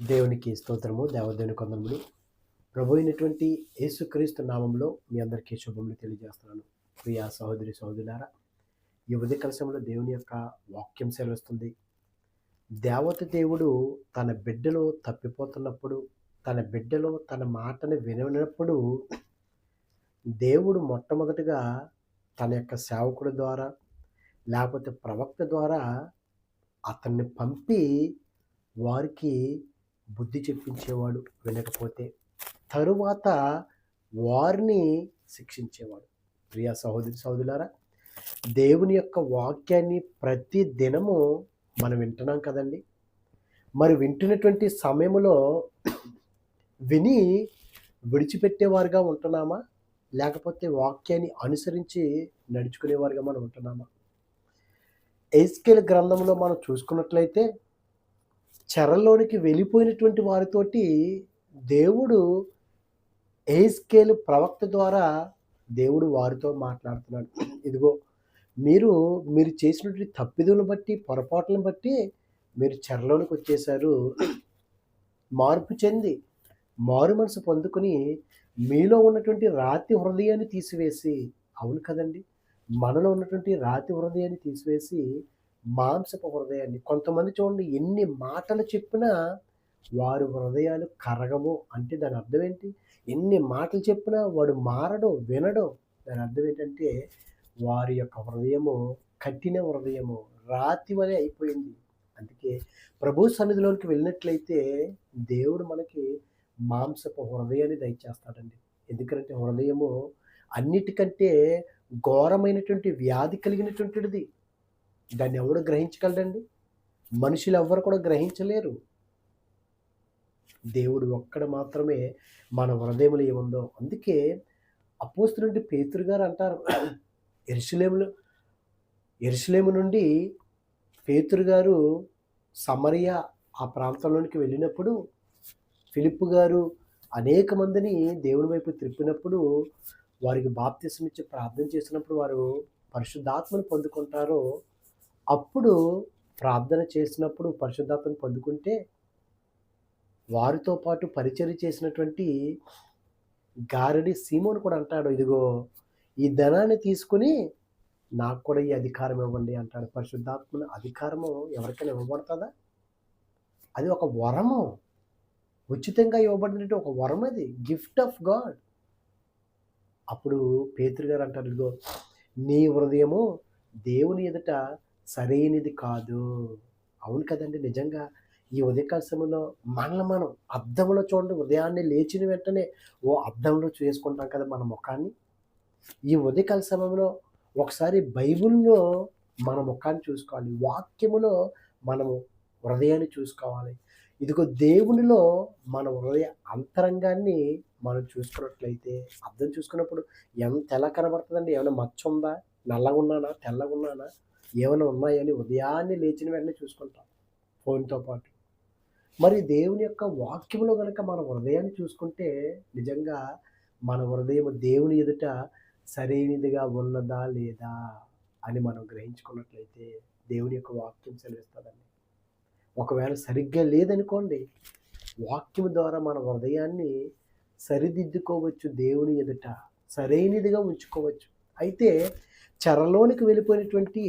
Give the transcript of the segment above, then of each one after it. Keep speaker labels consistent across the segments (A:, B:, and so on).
A: దేవునికి స్తోత్రము దేవదేవుని కొందములు. ప్రభు అయినటువంటి యేసుక్రీస్తు నామంలో మీ అందరికీ శుభములు తెలియజేస్తున్నాను. ప్రియా సహోదరి సహోదరులారా ఈ ఉదయ కలశంలో దేవుని యొక్క వాక్యం సెలవిస్తుంది. దేవత దేవుడు తన బిడ్డలో తప్పిపోతున్నప్పుడు తన బిడ్డలో తన మాటను వినప్పుడు దేవుడు మొట్టమొదటిగా తన యొక్క సేవకుడి ద్వారా లేకపోతే ప్రవక్త ద్వారా అతన్ని పంపి వారికి బుద్ధి చెప్పించేవాడు వినకపోతే తరువాత వారిని శిక్షించేవాడు. ప్రియా సహోదరి సహోదరులారా దేవుని యొక్క వాక్యాన్ని ప్రతి దినము మనం వింటున్నాం కదండి. మరి వింటున్నటువంటి సమయంలో విని విడిచిపెట్టేవారుగా ఉంటున్నామా? లేకపోతే వాక్యాన్ని అనుసరించి నడుచుకునేవారుగా మనం ఉంటున్నామా? ఎస్కేల్ గ్రంథంలో మనం చూసుకున్నట్లయితే చెరలోనికి వెళ్ళిపోయినటువంటి వారితోటి దేవుడు ఏస్కేలు ప్రవక్త ద్వారా దేవుడు వారితో మాట్లాడుతున్నాడు. ఇదిగో మీరు మీరు చేసినటువంటి తప్పిదులను బట్టి పొరపాట్లను బట్టి మీరు చెరలోనికి వచ్చేసారు మార్పు చెంది మారు మనసు పొందుకుని మీలో ఉన్నటువంటి రాతి హృదయాన్ని తీసివేసి అవును కదండి మనలో ఉన్నటువంటి రాతి హృదయాన్ని తీసివేసి మాంసపు హృదయాన్ని కొంతమంది చూడండి ఎన్ని మాటలు చెప్పినా వారి హృదయాలు కరగము అంటే దాని అర్థం ఏంటి? ఎన్ని మాటలు చెప్పినా వాడు మారడం వినడం. దాని అర్థం ఏంటంటే వారి యొక్క హృదయము కఠిన హృదయము రాతి వలె అయిపోయింది. అందుకే ప్రభు సన్నిధిలోనికి వెళ్ళినట్లయితే దేవుడు మనకి మాంసపు హృదయాన్ని దయచేస్తాడండి. ఎందుకంటే హృదయము అన్నిటికంటే ఘోరమైనటువంటి వ్యాధి కలిగినటువంటిది. దాన్ని ఎవడు గ్రహించగలడండి మనుషులు ఎవ్వరు కూడా గ్రహించలేరు. దేవుడు ఒక్కడ మాత్రమే మన హృదయంలో ఏముందో. అందుకే అపోస్తులుంటి పేతురు గారు అంటారు ఎరుసలేములు ఎరుసలేము నుండి పేతురు గారు సమరియా ఆ ప్రాంతంలోనికి వెళ్ళినప్పుడు ఫిలిప్ గారు అనేక మందిని దేవుని వైపు త్రిప్పినప్పుడు వారికి బాప్తిసం ఇచ్చి ప్రార్థన చేసినప్పుడు వారు పరిశుద్ధాత్మను పొందుకుంటారో అప్పుడు ప్రార్థన చేసినప్పుడు పరిశుద్ధాత్మను పొందుకుంటే వారితో పాటు పరిచయం చేసినటువంటి గారడి సీమోను కూడా అంటాడు. ఇదిగో ఈ ధనాన్ని తీసుకుని నాకు కూడా ఈ అధికారం ఇవ్వండి అంటాడు. పరిశుద్ధాత్మను అధికారము ఎవరికైనా ఇవ్వబడుతుందా? అది ఒక వరము. ఉచితంగా ఇవ్వబడినట్టు ఒక వరం అది. Gift of God. అప్పుడు పేతురు గారు అంటారు ఇదిగో నీ హృదయము దేవుని ఎదుట సరైనది కాదు. అవును కదండి. నిజంగా ఈ ఉదయకాల సమయంలో మనల్ని మనం అద్దంలో చూడండి. ఉదయాన్నే లేచిన వెంటనే ఓ అద్దంలో చేసుకుంటాం కదా మన ముఖాన్ని. ఈ ఉదయకాల సమయంలో ఒకసారి బైబిల్లో మన ముఖాన్ని చూసుకోవాలి. వాక్యములో మనము హృదయాన్ని చూసుకోవాలి. ఇదిగో దేవునిలో మన హృదయ అంతరంగాన్ని మనం చూసుకున్నట్లయితే అర్థం చూసుకున్నప్పుడు ఎంత ఎలా కనబడుతుందండి? ఏమైనా మచ్చ ఉందా? నల్లగా ఉన్నానా తెల్లగా ఉన్నానా ఏమైనా ఉన్నాయని ఉదయాన్నే లేచిన వెంటనే చూసుకుంటాం ఫోన్తో పాటు. మరి దేవుని యొక్క వాక్యంలో కనుక మన హృదయాన్ని చూసుకుంటే నిజంగా మన హృదయం దేవుని ఎదుట సరైనదిగా ఉన్నదా లేదా అని మనం గ్రహించుకున్నట్లయితే దేవుని యొక్క వాక్యం సెలవిస్తుందండి. ఒకవేళ సరిగ్గా లేదనుకోండి వాక్యం ద్వారా మన హృదయాన్ని సరిదిద్దుకోవచ్చు దేవుని ఎదుట సరైనదిగా ఉంచుకోవచ్చు. అయితే చెరలోనికి వెళ్ళిపోయినటువంటి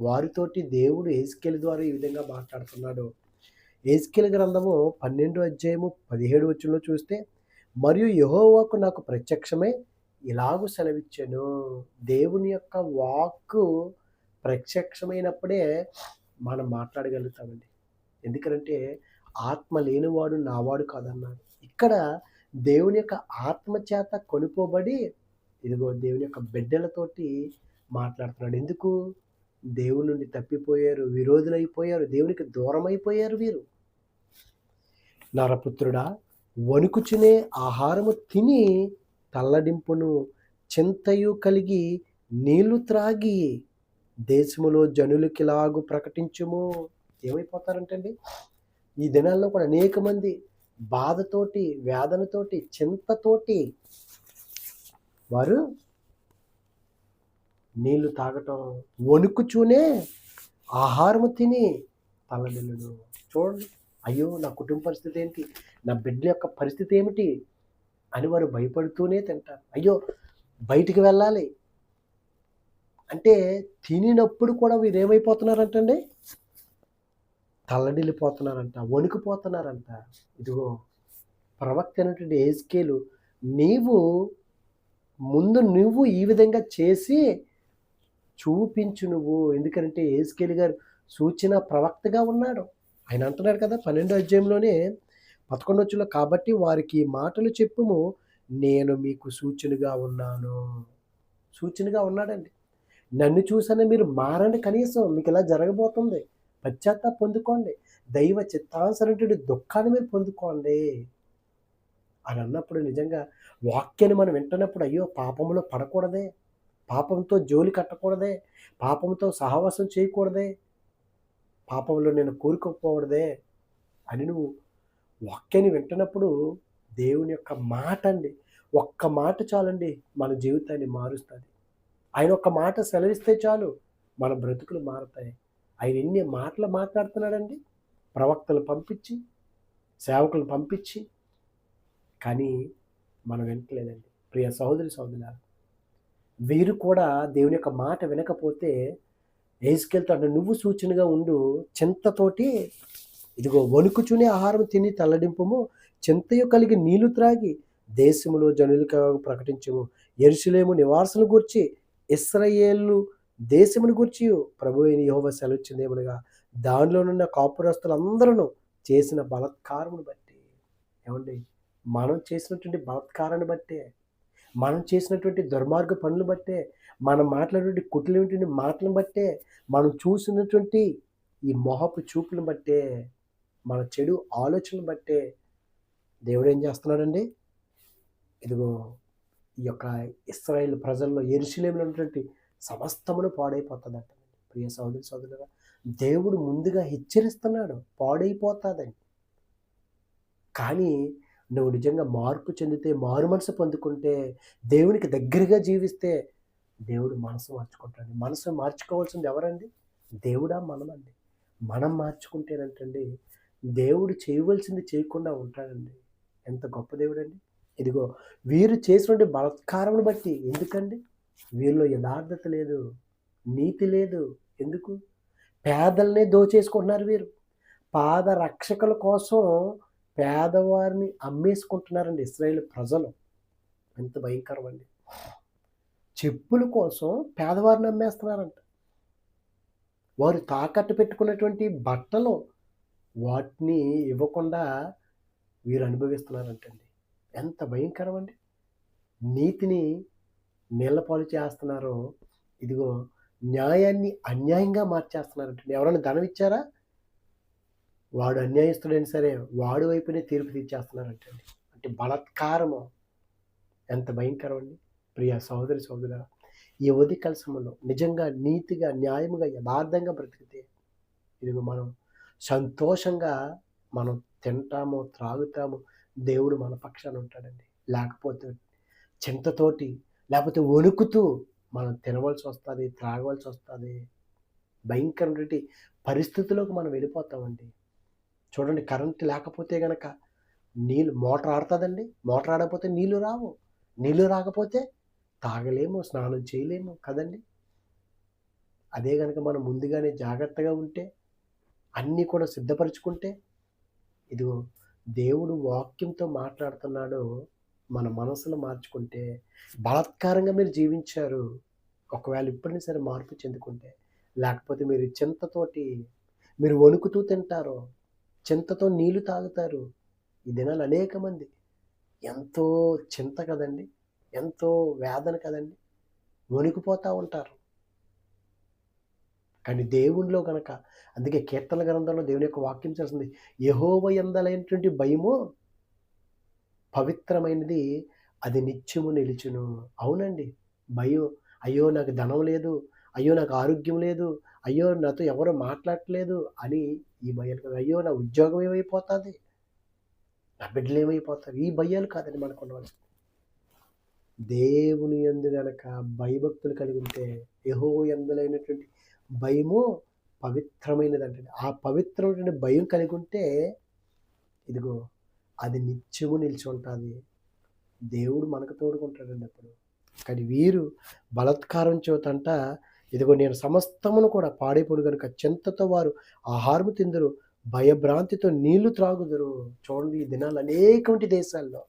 A: వారితోటి దేవుడు ఏజ్కెల్ ద్వారా ఈ విధంగా మాట్లాడుతున్నాడు. ఏజ్కెల్ గ్రంథము పన్నెండు అధ్యాయము పదిహేడు వచ్చంలో చూస్తే మరియు యహోవాకు నాకు ప్రత్యక్షమై ఇలాగూ సెలవిచ్చాను. దేవుని యొక్క వాక్కు ప్రత్యక్షమైనప్పుడే మనం మాట్లాడగలుగుతామండి. ఎందుకంటే ఆత్మ లేనివాడు నావాడు కాదన్నాడు. ఇక్కడ దేవుని యొక్క ఆత్మ చేత కొనుకోబడి ఇదిగో దేవుని యొక్క బిడ్డలతోటి మాట్లాడుతున్నాడు. ఎందుకు? దేవుని నుండి తప్పిపోయారు విరోధులైపోయారు దేవునికి దూరం అయిపోయారు వీరు. నరపుత్రుడా వణుకుచునే ఆహారము తిని తల్లడింపును చింతయు కలిగి నీళ్ళు త్రాగి దేశములో జనులకిలాగు ప్రకటించుము. ఏమైపోతారంటండి? ఈ దినాల్లో కూడా అనేక మంది బాధతోటి వేదనతోటి చింతతోటి వారు నీళ్ళు తాగటం వణుకుచూనే ఆహారము తిని తల్లడిల్లును చూడండి అయ్యో నా కుటుంబ పరిస్థితి ఏంటి? నా బిడ్డ యొక్క పరిస్థితి ఏమిటి? అని వారు భయపడుతూనే తింటారు. అయ్యో బయటికి వెళ్ళాలి. అంటే తినినప్పుడు కూడా వీరు ఏమైపోతున్నారంటండి తల్లడిల్లిపోతున్నారంట వణికిపోతున్నారంట. ఇదిగో ప్రవక్త అయినటువంటి ఏజ్కేలు నీవు ముందు నువ్వు ఈ విధంగా చేసి చూపించు నువ్వు. ఎందుకంటే ఏజ్కేలు గారు సూచన ప్రవక్తగా ఉన్నాడు. ఆయన అంటున్నాడు కదా పన్నెండో అధ్యాయంలోనే పదకొండొచ్చులో కాబట్టి వారికి మాటలు చెప్పుము నేను మీకు సూచనగా ఉన్నాను. సూచనగా ఉన్నాడండి. నన్ను చూసానే మీరు మారండి కనీసం మీకు ఇలా జరగబోతుంది. పశ్చాత్తాప పొందుకోండి. దైవ చిత్తానుసరైనటువంటి దుఃఖాన్ని మీరు పొందుకోండి. అని అన్నప్పుడు నిజంగా వాక్యాన్ని మనం వింటున్నప్పుడు అయ్యో పాపంలో పడకూడదే. పాపంతో జోలి కట్టకూడదే. పాపంతో సహవాసం చేయకూడదే. పాపంలో నేను కోరుకోకూడదే అని నువ్వు వాక్యాన్ని వింటున్నప్పుడు దేవుని యొక్క మాట అండి. ఒక్క మాట చాలండి మన జీవితాన్ని మారుస్తుంది. ఆయన ఒక్క మాట సెలవిస్తే చాలు మన బ్రతుకులు మారుతాయి. ఆయన ఎన్ని మాటలు మాట్లాడుతున్నాడండి? ప్రవక్తలు పంపించి సేవకులు పంపించి. కానీ మనం వినట్లేదండి. ప్రియ సహోదరి సహోదరులారు వీరు కూడా దేవుని యొక్క మాట వినకపోతే ఏసుకెళ్తాడు నువ్వు సూచనగా ఉండు చింతతోటి ఇదిగో వణుకుచునే ఆహారం తిని తల్లడింపము చింతయు కలిగి నీళ్ళు త్రాగి దేశంలో జనులకు ప్రకటించము. ఎరుసలేము నివాసులు గూర్చి ఇస్రయేళ్ళు దేశమును గురించి ప్రభు అయిన యహోవ సెలవుచ్చిందేమనగా దానిలోనున్న కాపురస్తులందరూ చేసిన బలత్కారమును బట్టి. ఏమండి? మనం చేసినటువంటి బలత్కారాన్ని బట్టే. మనం చేసినటువంటి దుర్మార్గ పనులు బట్టే. మనం మాట్లాడేటువంటి కుట్లేటువంటి మాటలను బట్టే. మనం చూసినటువంటి ఈ మొహపు చూపులను బట్టే. మన చెడు ఆలోచనలు బట్టే. దేవుడు ఏం చేస్తున్నాడండి? ఇదిగో ఈ యొక్క ఇస్రాయేల్ ప్రజల్లో ఎరుసలేములో ఉన్నటువంటి సమస్తమును పాడైపోతుందంట. ప్రియ సోదరి సోదరుగా దేవుడు ముందుగా హెచ్చరిస్తున్నాడు పాడైపోతుందని. కానీ నువ్వు నిజంగా మార్పు చెందితే మారు మనసు పొందుకుంటే దేవునికి దగ్గరగా జీవిస్తే దేవుడు మనసు మార్చుకుంటాడు మనసు మార్చుకోవాల్సింది ఎవరండి? దేవుడా మనమండి. మనం మార్చుకుంటేనంటండి దేవుడు చేయవలసింది చేయకుండా ఉంటాడండి. ఎంత గొప్ప దేవుడండి. ఇదిగో వీరు చేసినటువంటి బలత్కారమును బట్టి ఎందుకండి? వీళ్ళు యథార్థత లేదు నీతి లేదు. ఎందుకు? పేదలనే దోచేసుకుంటున్నారు వీరు. పాద రక్షకుల కోసం పేదవారిని అమ్మేసుకుంటున్నారండి ఇస్రాయేల్ ప్రజలు. ఎంత భయంకరం అండి చెప్పుల కోసం పేదవారిని అమ్మేస్తున్నారంట. వారు తాకట్టు పెట్టుకున్నటువంటి బట్టలు వాటిని ఇవ్వకుండా వీరు అనుభవిస్తున్నారంటండి. ఎంత భయంకరం అండి నీతిని నీళ్ళపాలు చేస్తున్నారో ఇదిగో న్యాయాన్ని అన్యాయంగా మార్చేస్తున్నారంటండి. ఎవరైనా ధనం ఇచ్చారా? వాడు అన్యాయస్తుడైనా సరే వాడు వైపునే తీర్పు తీర్చేస్తున్నారంటే అంటే బలత్కారము. ఎంత భయంకరం అండి ప్రియ సహోదరి సహోదర ఈ ఉదయకాల సమయంలో నిజంగా నీతిగా న్యాయముగా యథార్థంగా బ్రతికితే ఇదిగో మనం సంతోషంగా మనం తింటాము త్రాగుతాము దేవుడు మన పక్షాన ఉంటాడండి. లేకపోతే చింతతోటి లేకపోతే వణుకుతూ మనం తినవలసి వస్తుంది త్రాగవలసి వస్తుంది భయంకరమైన పరిస్థితుల్లోకి మనం వెళ్ళిపోతామండి. చూడండి కరెంట్ లేకపోతే గనక నీళ్ళు మోటార్ ఆడుతుందండి. మోటార్ ఆడకపోతే నీళ్ళు రావు. నీళ్ళు రాకపోతే తాగలేము స్నానం చేయలేము కదండి. అదే కనుక మనం ముందుగానే జాగ్రత్తగా ఉంటే అన్నీ కూడా సిద్ధపరచుకుంటే ఇదిగో దేవుడు వాక్యంతో మాట్లాడుతున్నాడు. మన మనసులో మార్చుకుంటే బలాత్కారంగా మీరు జీవించారు. ఒకవేళ ఇప్పటిని సరే మార్పు చెందుకుంటే లేకపోతే మీరు చింతతోటి మీరు వణుకుతూ తింటారు చింతతో నీళ్ళు తాగుతారు. ఈ దినాలు అనేక మంది. ఎంతో చింత కదండి. ఎంతో వేదన కదండి. వణికిపోతూ ఉంటారు. కానీ దేవునిలో గనక అందుకే కీర్తన గ్రంథంలో దేవుని యొక్క వాక్యం చేస్తుంది యహోవ ఎందలైనటువంటి భయము పవిత్రమైనది అది నిత్యము నిలుచును. అవునండి. భయం అయ్యో నాకు ధనం లేదు అయ్యో నాకు ఆరోగ్యం లేదు అయ్యో నాతో ఎవరు మాట్లాడట్లేదు అని ఈ భయాలు కాదు. అయ్యో నా ఉద్యోగం ఏమైపోతుంది? నా బిడ్డలు ఏమైపోతారు? ఈ భయాలు కాదండి మనకు ఉండవలసింది. దేవుని ఎందు గనక భయభక్తులు కలిగి ఉంటే యహో ఎందులైనటువంటి భయము పవిత్రమైనది అంటే ఆ పవిత్రమైన భయం కలిగి ఉంటే ఇదిగో అది నిత్యము నిలిచి ఉంటుంది దేవుడు మనకు తోడుకుంటాడండి అప్పుడు. కానీ వీరు బలత్కారం చేతంట ఇదిగో నేను సమస్తమును కూడా పాడైపోడు కనుక చింతతో వారు ఆహారము తిందరు భయభ్రాంతితో నీళ్ళు త్రాగుదరు. చూడండి ఈ దినాలు అనేకమంటి దేశాల్లో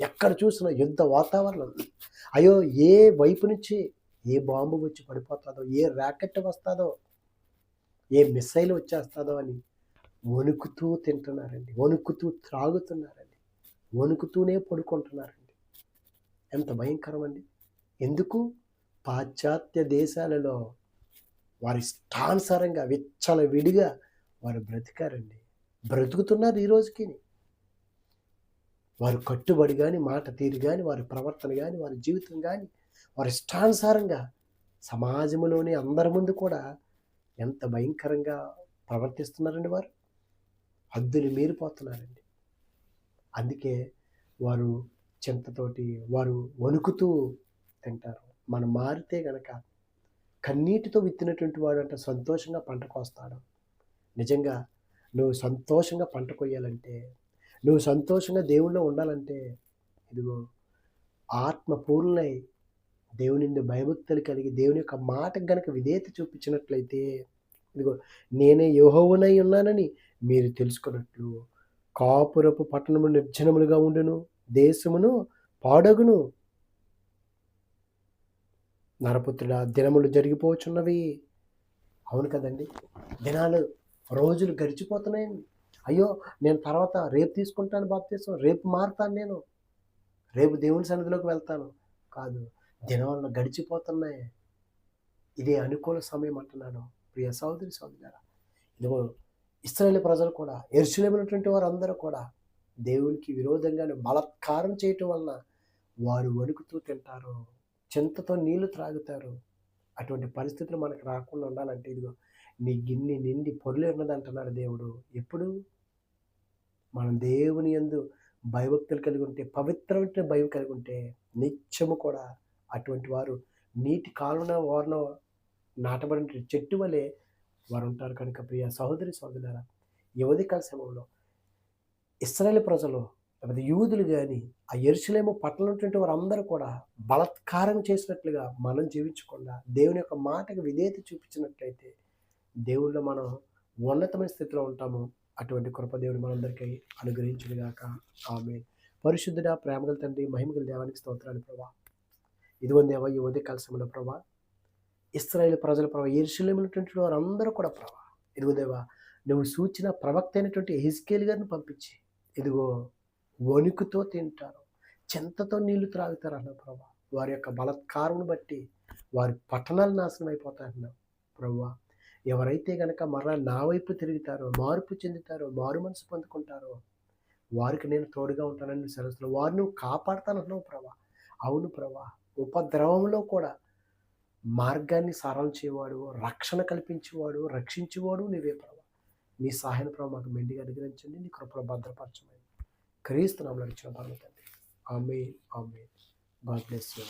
A: ఎక్కడ చూసినా యుద్ధ వాతావరణం. అయ్యో ఏ వైపు నుంచి ఏ బాంబు వచ్చి పడిపోతుందో ఏ ర్యాకెట్ వస్తుందో ఏ మిస్సైల్ వచ్చేస్తుందో అని వణుకుతూ తింటున్నారండి. వణుకుతూ త్రాగుతున్నారండి. వణుకుతూనే పడుకుంటున్నారండి. ఎంత భయంకరం అండి ఎందుకు? పాశ్చాత్య దేశాలలో వారి ఇష్టానుసారంగా విచ్చల విడిగా వారు బ్రతికారండి. బ్రతుకుతున్నారు ఈ రోజుకి వారు కట్టుబడి కానీ మాట తీరు కానీ వారి ప్రవర్తన కానీ వారి జీవితం కానీ వారి ఇష్టానుసారంగా సమాజంలోని అందరి ముందు కూడా ఎంత భయంకరంగా ప్రవర్తిస్తున్నారండి వారు. హద్దులు మీరిపోతున్నారండి. అందుకే వారు చింతతోటి వారు వణుకుతూ తింటారు. మనం మారితే గనక కన్నీటితో విత్తినటువంటి వాడు అంటే సంతోషంగా పంట కోస్తాడు. నిజంగా నువ్వు సంతోషంగా పంట కొయ్యాలంటే నువ్వు సంతోషంగా దేవుణ్ణి ఉండాలంటే ఇదిగో ఆత్మపూర్ణై దేవుని భయభక్తులు కలిగి దేవుని యొక్క మాటకు గనక విధేయత చూపించినట్లయితే ఇదిగో నేనే యహోవనై ఉన్నానని మీరు తెలుసుకున్నట్లు కాపురపు పట్టణము నిర్జనములుగా ఉండును దేశమును పాడగును. నరపుత్రుడ దినములు జరిగిపోచున్నవి. అవును కదండి దినాలు రోజులు గడిచిపోతున్నాయండి అయ్యో నేను తర్వాత రేపు తీసుకుంటాను బాప్తీసం రేపు మారుతాను నేను. రేపు దేవుని సన్నిధిలోకి వెళ్తాను. కాదు దినాలను గడిచిపోతున్నాయి. ఇదే అనుకూల సమయం అంటున్నాను. ప్రియ సహోదరి సహోదరులారా ఇదిగో ఇస్రాయేల్ ప్రజలు కూడా ఎరుసలేమైనటువంటి వారందరూ కూడా దేవునికి విరోధంగానే బలత్కారం చేయటం వలన వారు వణుకుతూ తింటారు చింతతో నీళ్ళు త్రాగుతారు. అటువంటి పరిస్థితులు మనకు రాకుండా ఉండాలంటే ఇదిగో నీ గిన్నె నిండి పొరులు ఉన్నది అంటున్నాడు దేవుడు. ఎప్పుడు? మనం దేవుని ఎందు భయభక్తులు కలిగి ఉంటే పవిత్రమైన భయం కలిగి ఉంటే నిత్యము కూడా అటువంటి వారు నీటి కాలున వారిన నాటబడిన చెట్టు వలె వారు ఉంటారు కనుక ప్రియ సహోదరి సహోదరుల యువతి కాల సమయంలో ఇస్రాయేల్ ప్రజలు లేకపోతే యూదులు కానీ ఆ ఎరుసలేము పట్టణం వారందరూ కూడా బలత్కారం చేసినట్లుగా మనం జీవించకుండా దేవుని యొక్క మాటకు విధేయత చూపించినట్లయితే దేవుళ్ళు మనం ఉన్నతమైన స్థితిలో ఉంటాము. అటువంటి కృపదేవుడు మనందరికీ అనుగ్రహించుగాక ఆమె పరిశుద్ధుడ ప్రేమగల తండ్రి మహిమగల దేవానికి స్తోత్రాలు ప్రభా. ఇదిగో దేవ ఈ ఉదయ కాల ప్రభా ఇస్రాయేల్ ప్రజల ప్రభా ఎరుసలేములటువంటి వారందరూ కూడా ప్రభా ఇదిగో నువ్వు సూచన ప్రవక్త అయినటువంటి హిస్కేల్ గారిని పంపించి ఇదిగో వణుకుతో తింటారు చెంతతో నీళ్ళు త్రాగుతారు అన్న ప్రభా. వారి యొక్క బలత్కారం బట్టి వారి పట్టణాలు నాశనం అయిపోతాయన్నావు ప్రభా. ఎవరైతే కనుక మరలా నా వైపు తిరుగుతారో మార్పు చెందుతారో మారు మనసు పొందుకుంటారో వారికి నేను తోడుగా ఉంటానని సరస్సులో వారు నువ్వు ప్రభా. అవును ప్రభా ఉపద్రవంలో కూడా మార్గాన్ని సారాలు చేయవాడు రక్షణ కల్పించేవాడు రక్షించేవాడు నీవే ప్రభా. నీ సహాయం ప్రభావ మాకు మెండిగా అనుగ్రహించండి నీ కృపలో భద్రపరచమని క్రీస్తు నామలో ఇచ్చిన పర్వతండి ఆమె ఆమె గాడ్ బ్లెస్ యూ.